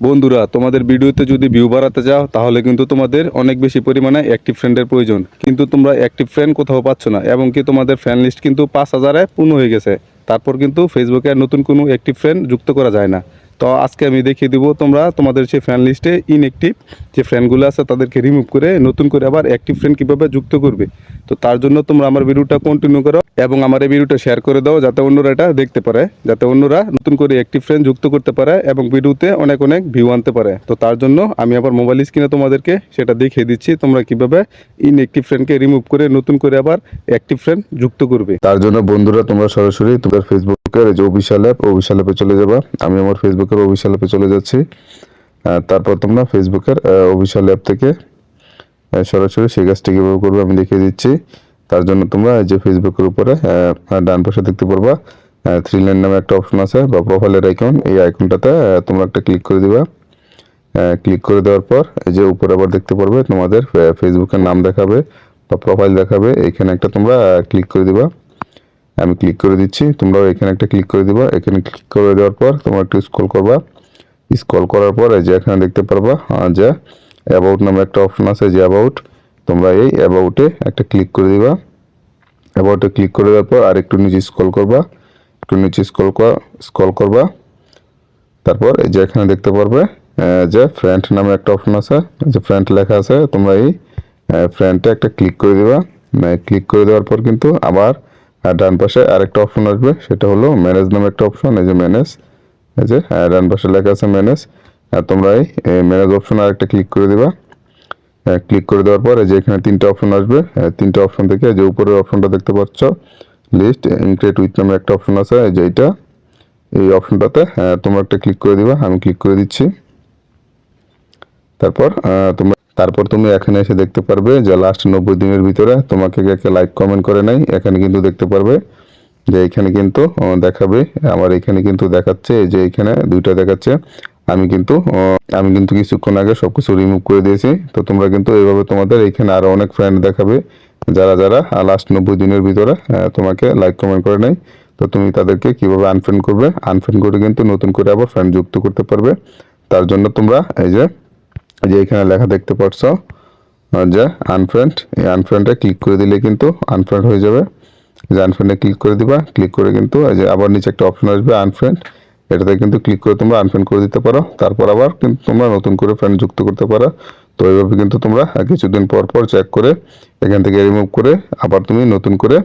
বন্ধুরা, তোমাদের ভিডিওতে যদি ভিউ বাড়াতে চাও, তাহলে কিন্তু তোমাদের অনেক বেশি পরিমাণে অ্যাক্টিভ ফ্রেন্ডের প্রয়োজন। কিন্তু তোমরা অ্যাক্টিভ ফ্রেন্ড কোথাও পাচ্ছ না এবং কি তোমাদের ফ্যান লিস্ট কিন্তু পাঁচ হাজারে পূর্ণ হয়ে গেছে। তারপর কিন্তু ফেসবুকে আর নতুন কোনো অ্যাক্টিভ ফ্রেন্ড যুক্ত করা যায় না। তো আজকে আমি দেখিয়ে দিব তোমরা তোমাদের সেই ফ্যান লিস্টে ইনঅ্যাক্টিভ যে ফ্রেন্ডগুলো আছে তাদেরকে রিমুভ করে নতুন করে আবার অ্যাক্টিভ ফ্রেন্ড কীভাবে যুক্ত করবে? তো তার জন্য তোমরা আমার ভিডিওটা কন্টিনিউ করো এবং আমার এই ভিডিওটা শেয়ার করে দাও যাতে অন্যরা এটা দেখতে পারে, যাতে অন্যরা নতুন করে অ্যাক্টিভ ফ্রেন্ড যুক্ত করতে পারে এবং ভিডিওতে অনেক অনেক ভিউ আনতে পারে। তো তার জন্য আমি আবার মোবাইল স্ক্রিনে তোমাদেরকে সেটা দেখিয়ে দিচ্ছি, তোমরা কীভাবে ইনঅ্যাক্টিভ ফ্রেন্ডকে রিমুভ করে নতুন করে আবার অ্যাক্টিভ ফ্রেন্ড যুক্ত করবে। তার জন্য বন্ধুরা, তোমরা সরাসরি তোমাদের ফেসবুকের যে অফিসিয়াল অ্যাপ অ্যাপে চলে যাবা। আমি আমার ফেসবুকের অফিসিয়াল অ্যাপে চলে যাচ্ছি। তারপর তোমরা ফেসবুকের অফিসিয়াল অ্যাপ থেকে সরাসরি সেই কাজটা কীভাবে করবে আমি দেখিয়ে দিচ্ছি। তার জন্য তোমরা যে ফেসবুকের উপরে ডান পাশে দেখতে পারবা থ্রি লাইন নামে একটা অপশন আছে, বা প্রোফাইলের আইকন এই আইকনটাতে তোমরা একটা ক্লিক করে দিবা। ক্লিক করে দেওয়ার পর, এই যে উপরে আবার দেখতে পারবে, তোমাদের ফেসবুকের নাম দেখাবে, বা প্রোফাইল দেখাবে, এখানে একটা তোমরা ক্লিক করে দিবা। আমি ক্লিক করে দিচ্ছি, তোমরাও এখানে একটা ক্লিক করে দিবা। এখানে ক্লিক করে দেওয়ার পর, তোমরা একটু স্ক্রল করবা। স্ক্রল করার পর যে এখানে দেখতে পারবা আহ, যে অ্যাবাউট নামে একটা অপশন আছে যে অ্যাবাউট তোমরা এই অ্যাবাউটে একটা ক্লিক করে দিবা। অ্যাবাউটে ক্লিক করে দেওয়ার পর আর একটু নিচে স্ক্রল করবা একটু নিচে স্ক্রল করা স্ক্রল করবা। তারপর এই যে এখানে দেখতে পারবে যে ফ্রেন্ড নামে একটা অপশন আছে যে ফ্রেন্ড লেখা আছে তোমরা এই ফ্রেন্ডে একটা ক্লিক করে দিবা। ক্লিক করে দেওয়ার পর কিন্তু আবার ডান পাশে আরেকটা অপশন আসবে সেটা হলো ম্যানেজ নামে একটা অপশন এই যে ম্যানেজ এই যে ডান পাশে লেখা আছে ম্যানেজ আর তোমরা এই ম্যানেজ অপশন আরেকটা ক্লিক করে দিবা। ক্লিক করে দেওয়ার পর যে এখানে তিনটা অপশন আসবে। তিনটা অপশন থেকে যে উপরের অপশনটা দেখতে পাচ্ছ। লিস্ট ইনক্রিয়েট উইথ নামে একটা অপশন আছে, এই যে এইটা। এই অপশনটাতে তোমরা একটা ক্লিক করে দিবা, আমি ক্লিক করে দিচ্ছি। তারপর তোমরা, তারপর তুমি এখানে এসে দেখতে পারবে যে লাস্ট নব্বই দিনের ভিতরে তোমাকে কে লাইক কমেন্ট করে নাই, এখানে কিন্তু দেখতে পারবে। যে এখানে কিন্তু দেখাবে। আমার এখানে কিন্তু দেখাচ্ছে যে এখানে দুইটা দেখাচ্ছে। আমি কিন্তু আমি কিন্তু কিছুক্ষণ আগে সবকিছু রিমুভ করে দিয়েছি। তো তোমরা কিন্তু এইভাবে তোমাদের এখানে আরও অনেক ফ্রেন্ড দেখাবে। যারা যারা লাস্ট নব্বই দিনের ভিতরে তোমাকে লাইক কমেন্ট করে নাই। তো তুমি তাদেরকে কীভাবে আনফ্রেন্ড করবে? আনফ্রেন্ড করে কিন্তু নতুন করে আবার ফ্রেন্ড যুক্ত করতে পারবে। তার জন্য তোমরা এই যে যে এখানে লেখা দেখতে পাচ্ছ যে আনফ্রেন্ড এই আনফ্রেন্ডে ক্লিক করে দিলে কিন্তু আনফ্রেন্ড হয়ে যাবে। যে আনফ্রেন্ডে ক্লিক করে দিবা। ক্লিক করে কিন্তু যে আবার নিচে একটা অপশন আসবে আনফ্রেন্ড এটাতে কিন্তু ক্লিক করে তোমরা আনফ্রেন্ড করে দিতে পারো। তারপর আবার কিন্তু তোমরা নতুন করে ফ্রেন্ড যুক্ত করতে পারো। তো এইভাবে কিন্তু তোমরা কিছুদিন পর পর চেক করে এখান থেকে রিমুভ করে আবার তুমি নতুন করে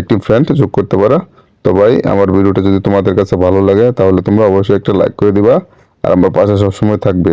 একটি ফ্রেন্ড যোগ করতে পারো। তো ভাই, আমার ভিডিওটা যদি তোমাদের কাছে ভালো লাগে, তাহলে তোমরা অবশ্যই একটা লাইক করে দিবা। আর আমার পাশে সবসময় থাকবে।